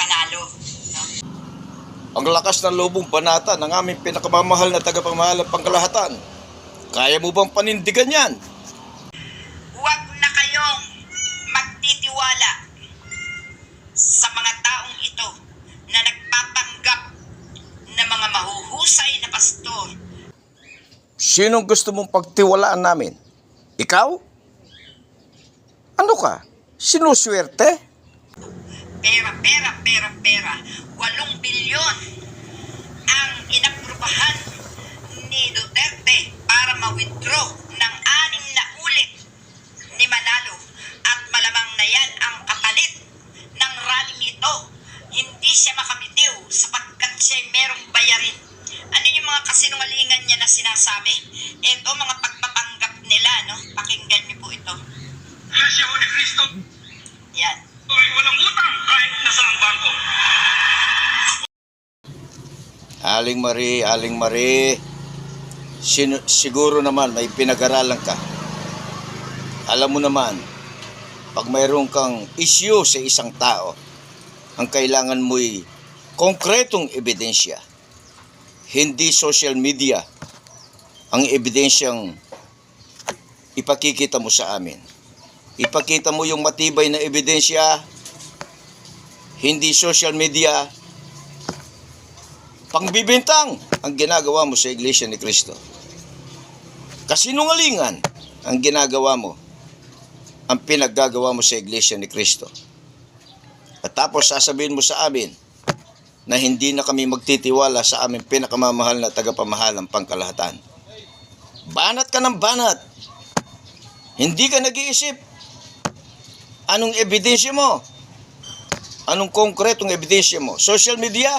Manalo. No? Ang lakas ng lobong banata ng aming pinakamamahal na tagapamahalang pangkalahatan. Kaya mo bang panindigan yan? Huwag na kayong magtitiwala sa mga taong ito na nagpapanggap na mga mahuhusay na pastor. Sinong gusto mong pagtiwalaan namin? Ikaw? Ano ka? Sinuswerte? Pera, pera, pera, pera. Walong bilyon ang inaprubahan ni Duterte para ma-withdraw ng anim na ulit ni Manalo. At malamang na yan ang kapalit ng rally nito. Hindi siya makamitiw sapagkat siya merong bayarin. Ano yung mga kasinungalingan niya na sinasabi? Ito mga pagpapanggap nila, no? Pakinggan niyo po ito. Ni Cristo Yan. ay walang utang kahit nasa ang bangko. Aling Marie, Aling Marie, sino, siguro naman may pinag-aralan ka. Alam mo naman, pag mayroon kang issue sa isang tao, ang kailangan mo'y konkretong ebidensya. Hindi social media ang ebidensyang ipakikita mo sa amin. Ipakita mo yung matibay na ebidensya, hindi social media, pangbibintang ang ginagawa mo sa Iglesia ni Cristo. Kasinungalingan ang ginagawa mo, ang pinaggagawa mo sa Iglesia ni Cristo. At tapos sasabihin mo sa amin na hindi na kami magtitiwala sa aming pinakamamahal na tagapamahalang pangkalahatan. Banat ka ng banat. Hindi ka nag-iisip. Anong ebidensya mo? Anong konkretong ebidensya mo? Social media?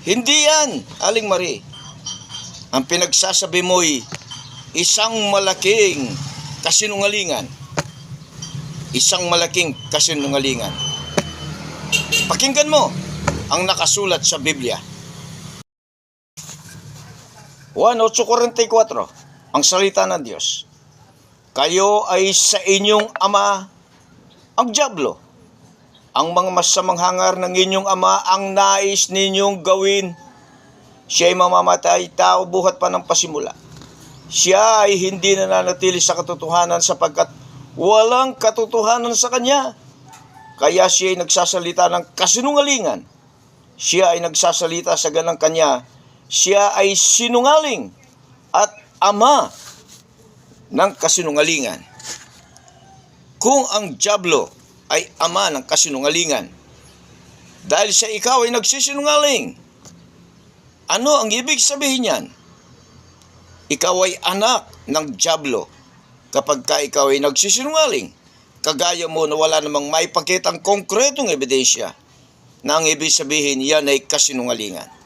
Hindi yan, Aling Marie. Ang pinagsasabi mo'y isang malaking kasinungalingan. Isang malaking kasinungalingan. Pakinggan mo ang nakasulat sa Biblia. 1.8.44 Ang salita ng Diyos. Kayo ay sa inyong ama ang Diablo. Ang mga masamang hangar ng inyong ama ang nais ninyong gawin. Siya ay mamamatay tao buhat pa ng pasimula. Siya ay hindi nananatili sa katotohanan sapagkat walang katotohanan sa kanya. Kaya siya ay nagsasalita ng kasinungalingan. Siya ay nagsasalita sa ganang kanya. Siya ay sinungaling at ama ng kasinungalingan. Kung ang Diablo ay ama ng kasinungalingan, dahil sa ikaw ay nagsisinungaling, ano ang ibig sabihin niyan? Ikaw ay anak ng Diablo kapag ka ikaw ay nagsisinungaling. Kagaya mo na wala namang maipakitang konkretong ebidensya na ang ibig sabihin yan ay kasinungalingan.